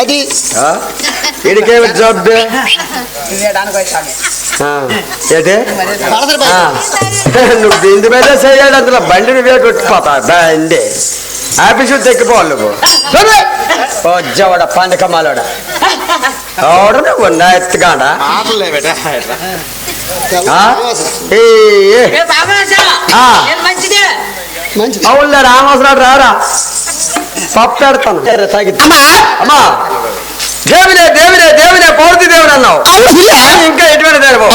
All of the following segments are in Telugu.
అది. ఏంటి? ఆ. నువ్వు బిందు మీద చేయాలి అందులో బండిని వేటు కొట్టిపోతా బండి ఆఫీసు తెక్కిపోవాలి నువ్వు. జవడ పండకమాలోడ ఎవడు నువ్వు? నా బేట ఆ. మంచిదే. అవునులే రామోసరాడు రారా. పప్పు పెడతాను. తగ్గి అమ్మా! దేవుడే దేవుడే దేవుడే పౌరతి దేవుడు అన్నావు. ఇంకా ఎటువంటి దేవుడు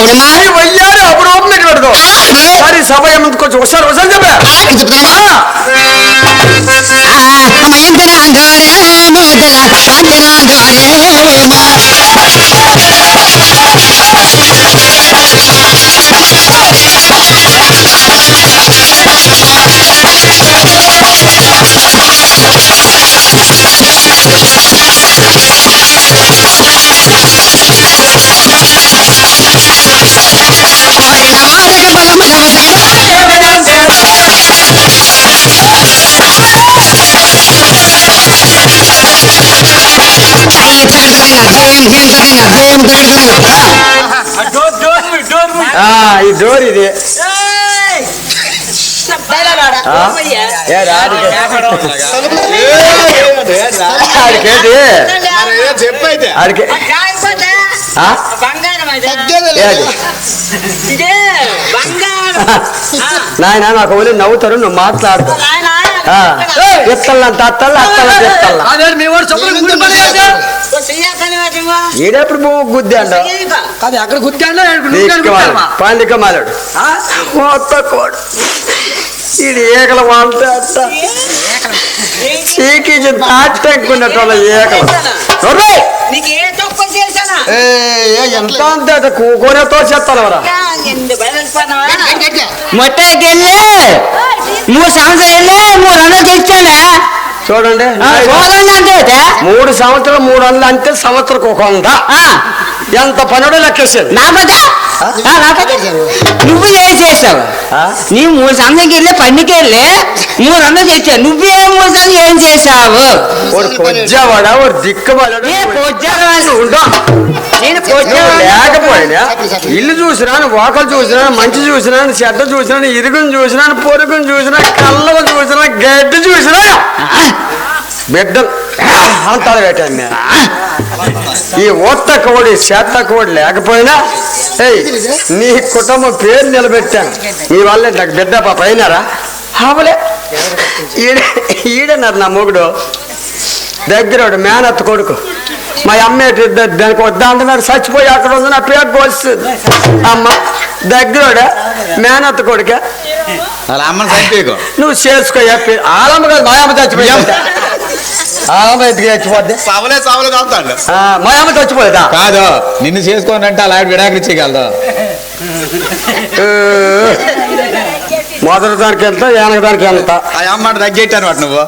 వయ్యారు అప్పుడు ఓపెన్ ఎటువంటిదో మరి సమయం కొంచెం ఒకసారి ఒకసారి చెప్పా. ఆ, ఈ డోర్ ఇది. చెప్పైతే. ఆడికి నాయన నాకు నవ్వుతారు నువ్వు మాట్లాడుకో నాయనా, ఎత్తల్లంత అత్తల్లా అత్తల్లంత ఎత్తల్లా భూమి చెయ్యక. అది అక్కడ గుద్దాండా గుద్దామా పందిక మాలాడు మొత్త కోడు. ఈడు ఏకల వాళ్ళతో అత్త. చీకించి తాటెక్కున్నట్టు వాళ్ళ ఏకలు. ఎంత అంతే? అట కూకోనేతో చేస్తాను వరా బయలుపోయినావా మొట్టకెళ్ళి మూడు సంవత్సరాలు వెళ్ళి మూడు వందలు తెచ్చాడా చూడండి. అంటే మూడు సంవత్సరాలు మూడు వందలు అంటే సంవత్సరం ఒక వంద. ఎంత పనుడో లెక్కేసాడు నాపదా నువ్వు ఏం చేసావు? నీ మూడు సంవత్సరాలకి వెళ్ళి పండుగకి వెళ్ళి మూడు వందలు తెచ్చావు నువ్వే మూడు సంవత్సరాలు ఏం చేసావు పొజ్జావాడా నేను లేకపోయినా ఇల్లు చూసినాను వాకలు చూసినాను మంచి చూసినాను చెడ్డ చూసినాను ఇరుగుని చూసినాను పొరుగుని చూసినా కళ్ళలు చూసినా గడ్డి చూసినా. బిడ్డ అంటారు పెట్టాను నేను. ఈ ఒత్త కోడి చెత్త కోడి లేకపోయినా ఏయ్ నీ కుటుంబం పేరు నిలబెట్టాను. నీ వల్లే నాకు బిడ్డ పాప అయినారా? అవలే ఈడ ఈడన్నారు నా మొగుడు దగ్గరోడు మేనత్త కొడుకు. మా అమ్మ ఎటు ఇద్ద- దానికి వద్దా అంటున్నారు చచ్చిపోయి అక్కడ ఉంది నా పేరు వస్తుంది అమ్మ దగ్గరోడ మేనత్త కొడుక. అమ్మని నువ్వు చేసుకో చెప్పి ఆలమ్మ కాదు మా అమ్మ చచ్చిపోయి ఆలమ్మ ఎత్తుకు చచ్చిపోద్ది సావలే సావలే తాగుతాడు మా చచ్చిపోలేదా? కాదు నిన్ను చేసుకోనంటే అలా విడాకులు మొదటి దానికి ఎంత వెనక దానికి ఎంత ఆ అమ్మాట తగ్గెట్టాను వాటి నువ్వు.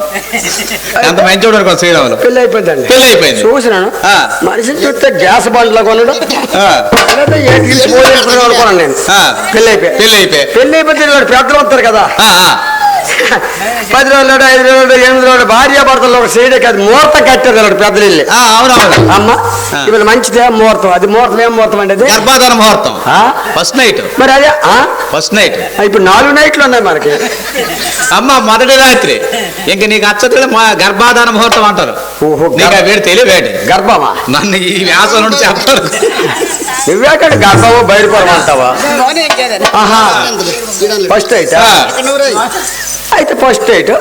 ఎంత మంచోడు అనుకో శ్రీరాములు. పెళ్ళి అయిపోయిందండి. పెళ్ళి అయిపోయింది చూసినాను. మనిషిని చూస్తే గ్యాస్ బండ్లో కొనడు. అనుకున్నాను నేను. ఆ. పెళ్ళి అయిపోయి. పెళ్ళి అయిపోయి. పెళ్ళి అయిపోతే పెద్దలు వస్తారు కదా. ఆ, ఆ. పది రోజులు ఐదు రోజులు ఎనిమిది రోజులు భార్య భర్తలు ఒక సైడే కాదు ముహూర్తం కట్టారు వీళ్ళు పెద్దలు వెళ్ళి అవునవును. అమ్మ. ఇవాళ మంచిదే ముహూర్తం. అది ముహూర్తం ఏం ముహూర్తం అండి అది? గర్భాధాన ముహూర్తం. ఆ? ఫస్ట్ నైట్ మరి అదే ఆ? ఫస్ట్ నైట్ ఇప్పుడు నాలుగు నైట్లు ఉన్నాయి మనకి. అమ్మ మొదటి రాత్రి. ఇంక నీకు అచ్చతే మా గర్భాధాన ముహూర్తం అంటారు. ఓహో నీకు ఆ వేడి తెలియవేటి గర్భమా? నన్ను ఈ వ్యాసం నుండి చెప్తాడు నువ్వేక్కడ గర్భమో బయలుపడమంటావా? ఆహా. ఫస్ట్ అయితే. అయితే ఫస్ట్ ఎయిట్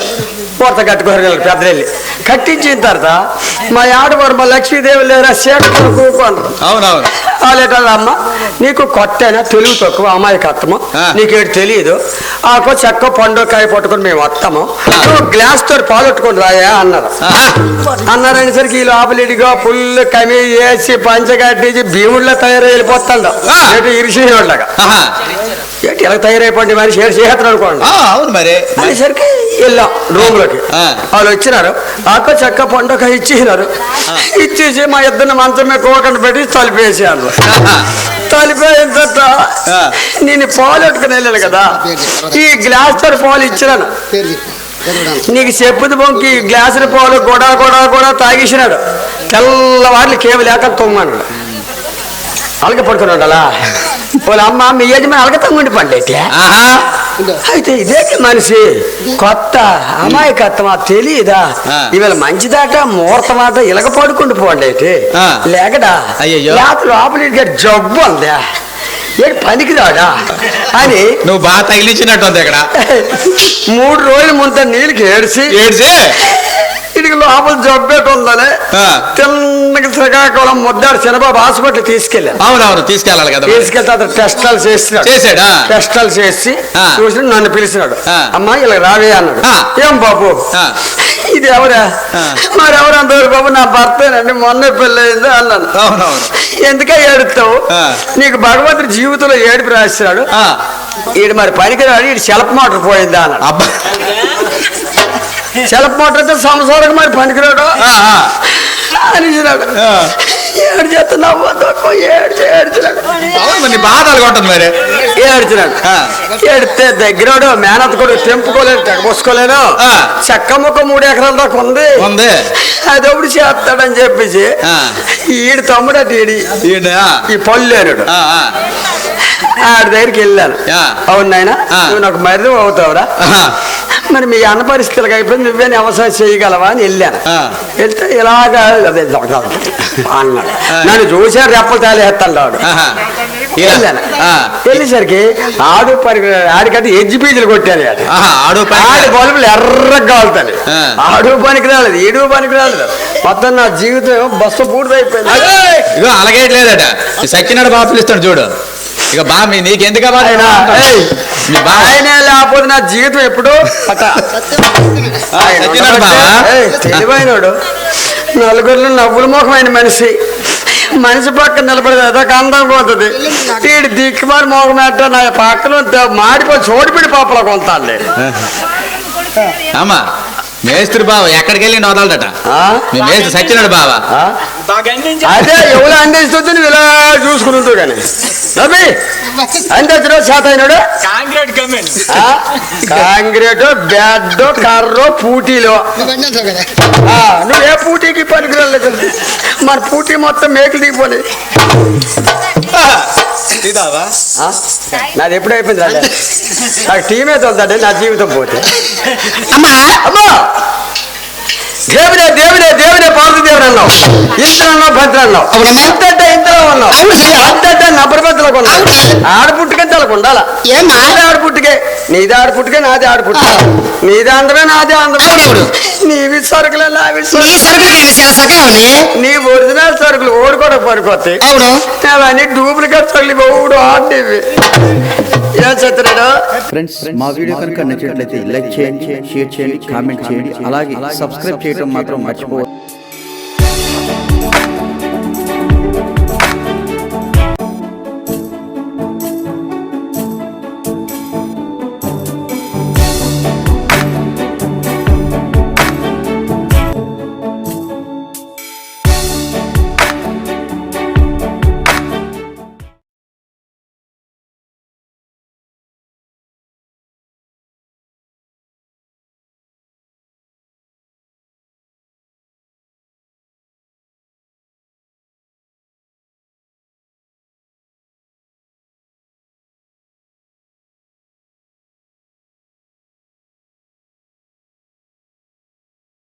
పూర్త కట్టుకోరు పెద్దరెళ్ళి కట్టించిన తర్వాత మా ఆడవారు మా లక్ష్మీదేవి లేరా శేఖర్ కూకోండ్రు అవునవును. వాళ్ళేటమ్మ నీకు కొట్టైనా? తెలుగు తక్కువ అమాయకత్వము ఆ. నీకేడు తెలియదు ఆకో చెక్క పండు కాయ పట్టుకొని మేము వస్తాము. నువ్వు గ్లాస్ తోటి పాలొట్టుకొని రాయా అన్నారు. అన్నారనేసరికి ఈ లోపలిడిగా ఫుల్ కమి వేసి పంచగట్టించి భీముడిలో తయారై వెళ్ళిపోతాడు ఆ. ఏంటి ఇరిసినోళ్ళగా ఆహా. ఏంటి ఎలా తయారైపోండి మనిషి ఏడు చేస్తాడు అనుకోండి. ఆ, అవును మరి. అనేసరికి వెళ్ళాం రూమ్లోకి ఆ. వాళ్ళు వచ్చినారు. ఆకు చెక్క పండుగ ఇచ్చినారు ఇచ్చేసి మా ఇద్దరిని మంచం మీద కోకండి పెట్టి తలిపేసారు తర్వాత ఆ. నేను పాలు పెట్టుకుని వెళ్ళాను కదా. ఈ గ్లాస్తో పాలు ఇచ్చినాను. నీకు చెప్పుది బొంకి గ్లాసుల పాలు గొడ గొడ కూడా తాగేసినాడు. తెల్లవార్లు కేవలం లేక తొమ్మన్నాడు అలగ పడుకున్నాడు అలా. వాళ్ళ అమ్మ మీ యజమాని అలగ తమ్ముండి పండేటి ఆహా. అయితే ఇదే మనిషి? కొత్త అమాయకత్వమా? తెలియదా. ఇవాళ మంచిదాట ముహూర్తమాట ఇలగ పడుకుంటూ పోండి. లేకడా. లోపల లోపలికి జబ్బు ఉందా? ఏంటి పనికి రాడా అని నువ్వు బాగా తగిలించినట్టు ఇక్కడ మూడు రోజుల ముంత నీళ్ళకి ఏడిసి ఏడ్చి? ఇడికి లోపల జబ్బేట ఉందని ఆ. తిన్నగా శ్రీకాకుళం ముద్దాడు చిన్నబాబు హాస్పిటల్ తీసుకెళ్ళాను అవునవును తీసుకెళ్ళాలి కదా. తీసుకెళ్తే అతను టెస్టాలు చేసినాడు చేశాడా టెస్టాలు చేసి. చూసి నన్ను పిలిచినాడు. అమ్మా ఇలా రావే అన్నాడు. ఏం బాబు. ఇది ఎవరా ఆ. మరి ఎవరంత బాబు నా భర్తేనండి మొన్న పెళ్ళయింది అన్నాను అవునవును ఎందుకే ఏడుస్తావు ఆ. నీకు భగవంతుడి జీవితంలో ఏడుపు రాసినాడు. ఈడు మరి పనికిరాడు ఈడు సెల్ఫ్ మోటార్ పోయిందా అన్నాడు అయితే సంసారం మరి పనికిరాడు. ఏడు చేస్తున్నావు ఏడు మరి నీ బాధ అలగొట్టదు మరి ఏడ్చినాడు ఆ. ఏడితే దగ్గరోడు మేనత్ కూడా తెంపుకోలేదు తెగపోసుకోలేను ఆ. చెక్క ముక్క మూడు ఎకరాల దాకా ఉంది ఉంది అదొకటి చేస్తాడని చెప్పేసి ఆ. ఈడు తమ్ముడు అటు ఈడి. ఈ ఆ. ఆడి దగ్గరికి వెళ్ళాను ఆ. అవును నాయన. నువ్వు నాకు మర్రి అవుతావురా. మరి మీ అన్న పరిస్థితులకు అయిపోయింది నువ్వే వ్యవసాయం చేయగలవా అని వెళ్ళాను. వెళ్తే ఇలాగా అదే అన్నాడు. నన్ను చూసారు రెప్పలు తాలేస్తాడు. వెళ్ళాను. వెళ్ళేసరికి ఆడు పరి ఆడికంటే ఎజ్జి పీజులు కొట్టాను ఆడు ఆడు బల్బులు ఎర్రగా ఆ. ఆడు పనికి రాలేదు ఈడు పనికి రాలేదు. మొత్తం నా జీవితం బస్సు పూర్తయిపోయింది. అలాగే లేదట ఈ సచ్చినాడు బాగా పిలుస్తాడు చూడు. ఇక బా మీ నీకెందుకు? ఆయన లేకపోతే నా జీవితం ఎప్పుడు తెలివైనడు నలుగురిలో నవ్వుల ముఖమైన మనిషి. మనిషి పక్కన నిలబడేది అదొక అందం పోతుంది. వీడి దిక్కుమారి మోగం ఎట్ట నా పక్కన మాడిపోయి చోడిపిడి పాపలా కొంతాను అమ్మా మేస్త్రి బావ ఎక్కడికి వెళ్ళి వదలడట మీ మేస్త్రి సచ్చినాడు బావ. అదే ఎవరు అందిస్తుంది ఇలా చూసుకుని ఉంటావు చేత అయినాడు కాంక్రీట్? కాంక్రీట్ బెడ్ కర్రో పూటీలో. ఆ, నువ్వు ఏ పూటీకి పనికిరాలేదు మన పూటీ మొత్తం మేకులు దిగిపోయి ఇదావా? నాది ఎప్పుడు అయిపోయింది రాజా. నాకు టీమే తోలుతాడే నా జీవితం పోతే. అమ్మా! అమ్మా! దేవుడే దేవుడే దేవుడే పార్వతి ఇంద్ర అన్నావు భద్ర అన్నావు అవునమ్మా. అంతటా ఇంద్రం అన్నావు అవును? సయ్యా. అంతటా నబ్బరబద్దలకు ఉన్నావు. ఆడపుట్టుకే తలకు ఉండాలా? నాది ఆడపుట్టుకే. నీది ఆడపుట్టుకే నాది ఆడపుట్టుకే. నీది అందమే నాది అందమే. నీవి సరుకులే నావి నీ ఒరిజినల్ సరుకులు ఓడి కూడా పనికొస్తాయి అవును. అవన్నీ డూప్లికేట్ సరుకులు ఓడు ఆడివి ఫ్రెండ్స్ మా వీడియో కనుక నచ్చినట్లయితే లైక్ చేయండి షేర్ చేయండి కామెంట్ చేయండి. అలాగే సబ్స్క్రైబ్ చేయడం మాత్రం మర్చిపోవద్దు.